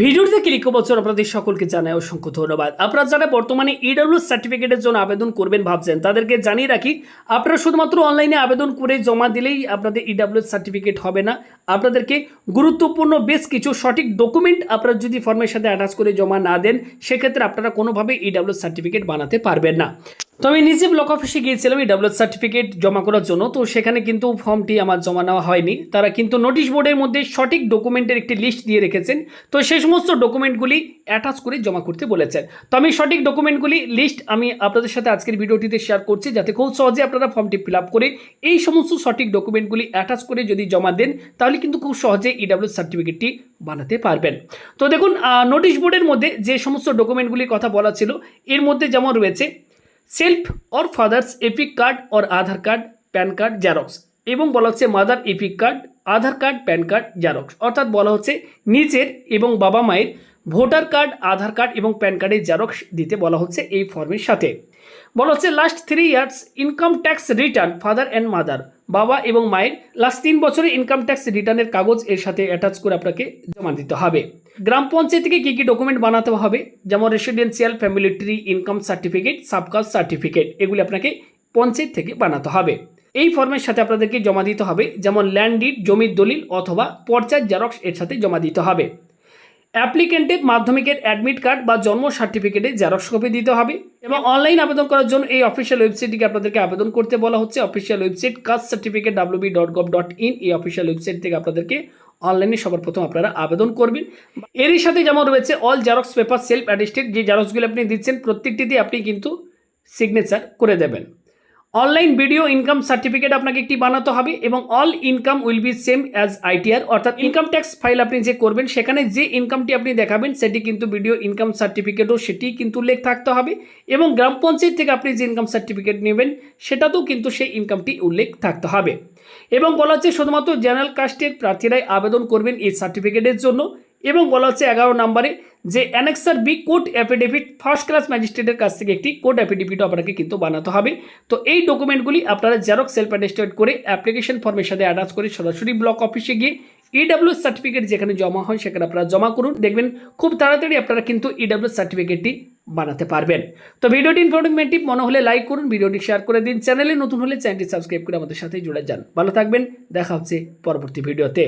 ভিডিওতে ক্লিক বছর আপনাদের সকলকে জানাই অসংখ্য ধন্যবাদ। আপনারা যারা বর্তমানে ইডব্লিউ সার্টিফিকেটের জন্য আবেদন করবেন ভাবছেন, তাদেরকে জানিয়ে রাখি, আপনারা শুধুমাত্র অনলাইনে আবেদন করে জমা দিলেই আপনাদের ইডব্লিউ সার্টিফিকেট হবে না। আপনাদেরকে গুরুত্বপূর্ণ বেশ কিছু সঠিক ডকুমেন্ট আপনারা যদি ফর্মের সাথে অ্যাটাচ করে জমা না দেন, সেক্ষেত্রে আপনারা কোনোভাবে ইডব্লিউ সার্টিফিকেট বানাতে পারবেন না। তো আমি নিজে ব্লক অফিসে গিয়েছিলাম, এই ডাব্লিউ সার্টিফিকেট জমা করার জন্য। তো সেখানে কিন্তু ফর্মটি আমার জমা নেওয়া হয়নি। তারা কিন্তু নোটিশ বোর্ডের মধ্যে সঠিক ডকুমেন্টের একটি লিস্ট দিয়ে রেখেছেন। তো সেই সমস্ত ডকুমেন্টগুলি অ্যাটাচ করে জমা করতে বলেছেন। তো আমি সঠিক ডকুমেন্টগুলি লিস্ট আমি আপনাদের সাথে আজকের ভিডিওটিতে শেয়ার করছি, যাতে খুব সহজে আপনারা ফর্মটি ফিল করে এই সমস্ত সঠিক ডকুমেন্টগুলি অ্যাটাচ করে যদি জমা দেন, তাহলে কিন্তু খুব সহজে ইডাব্লিউ সার্টিফিকেটটি বানাতে পারবেন। তো দেখুন নোটিশ বোর্ডের মধ্যে যে সমস্ত ডকুমেন্টগুলির কথা বলা ছিল, এর মধ্যে যেমন রয়েছে self or father's EPIC card or Aadhaar card, PAN card, xerox. এবং বলা হচ্ছে mother EPIC card, Aadhaar card, PAN card, xerox. অর্থাৎ বলা হচ্ছে নিজের এবং বাবা মায়ের ভোটার কার্ড, আধার কার্ড এবং প্যান কার্ডের জেরক্স দিতে বলা হচ্ছে এই ফর্মের সাথে। বলা হচ্ছে last three years income tax return father and mother বাবা এবং মায়ের লাস্ট তিন বছরের ইনকাম ট্যাক্স রিটার্নের কাগজ এর সাথে অ্যাটাচ করে আপনাকে জমা দিতে হবে। গ্রাম পঞ্চায়েত থেকে কী কী ডকুমেন্ট বানাতে হবে? যেমন residential family tree income certificate subcaste certificate এগুলি আপনাকে পঞ্চায়েত থেকে বানাতে হবে। এই ফর্মের সাথে আপনাদেরকে জমা দিতে হবে। যেমন ল্যান্ড ডিড জমির দলিল অথবা পর্চার জেরক্স এর সাথে জমা দিতে হবে। অ্যাপ্লিকেন্টের মাধ্যমিকের অ্যাডমিট কার্ড বা জন্ম সার্টিফিকেটে জেরক্স কপি দিতে হবে এবং অনলাইন আবেদন করার জন্য এই অফিসিয়াল ওয়েবসাইটটিকে আপনাদেরকে আবেদন করতে বলা হচ্ছে। Official website caste certificate WB dot gov dot in এই অফিসিয়াল ওয়েবসাইট থেকে আপনাদেরকে অনলাইনে সবার প্রথম আপনারা আবেদন করবেন। এরই সাথে যেমন রয়েছে all xerox paper self attested যে জেরক্সগুলো আপনি দিচ্ছেন প্রত্যেকটিতে আপনি কিন্তু সিগনেচার করে দেবেন। অনলাইন ভিডিও ইনকাম সার্টিফিকেট আপনাকে একটি বানাতে হবে এবং all income will be same as ITR অর্থাৎ ইনকাম ট্যাক্স ফাইল আপনি যে করবেন সেখানে যে ইনকামটি আপনি দেখাবেন সেটি কিন্তু ভিডিও ইনকাম সার্টিফিকেটও সেটি কিন্তু উল্লেখ থাকতে হবে এবং গ্রাম পঞ্চায়েত থেকে আপনি যে ইনকাম সার্টিফিকেট নেবেন সেটাতেও কিন্তু সেই ইনকামটি উল্লেখ থাকতে হবে। এবং বলা হচ্ছে শুধুমাত্র জেনারেল কাস্টের প্রার্থীরাই আবেদন করবেন এই সার্টিফিকেটের জন্য এবং বলা হচ্ছে এগারো নম্বরে যে annexure B court affidavit first class ম্যাজিস্ট্রেটের কাছ থেকে একটি কোর্ট অ্যাফিডেভিটও আপনাকে কিন্তু বানাতে হবে। তো এই ডকুমেন্টগুলি আপনারা জেরক্স সেলফ অ্যাটেস্টেড করে অ্যাপ্লিকেশন ফর্মের সাথে অ্যাটাচ করে সরাসরি ব্লক অফিসে গিয়ে ইডাব্লিউ সার্টিফিকেট যেখানে জমা হয় সেখানে আপনারা জমা করুন। দেখবেন খুব তাড়াতাড়ি আপনারা কিন্তু ইডাব্লিউ সার্টিফিকেটটি বানাতে পারবেন। তো ভিডিওটি ইনফরমেটিভ, মনে হলে লাইক করুন, ভিডিওটি শেয়ার করে দিন। চ্যানেলে নতুন হলে চ্যানেলটি সাবস্ক্রাইব করে আমাদের সাথে জুড়ে যান। ভালো থাকবেন, দেখা হচ্ছে পরবর্তী ভিডিওতে।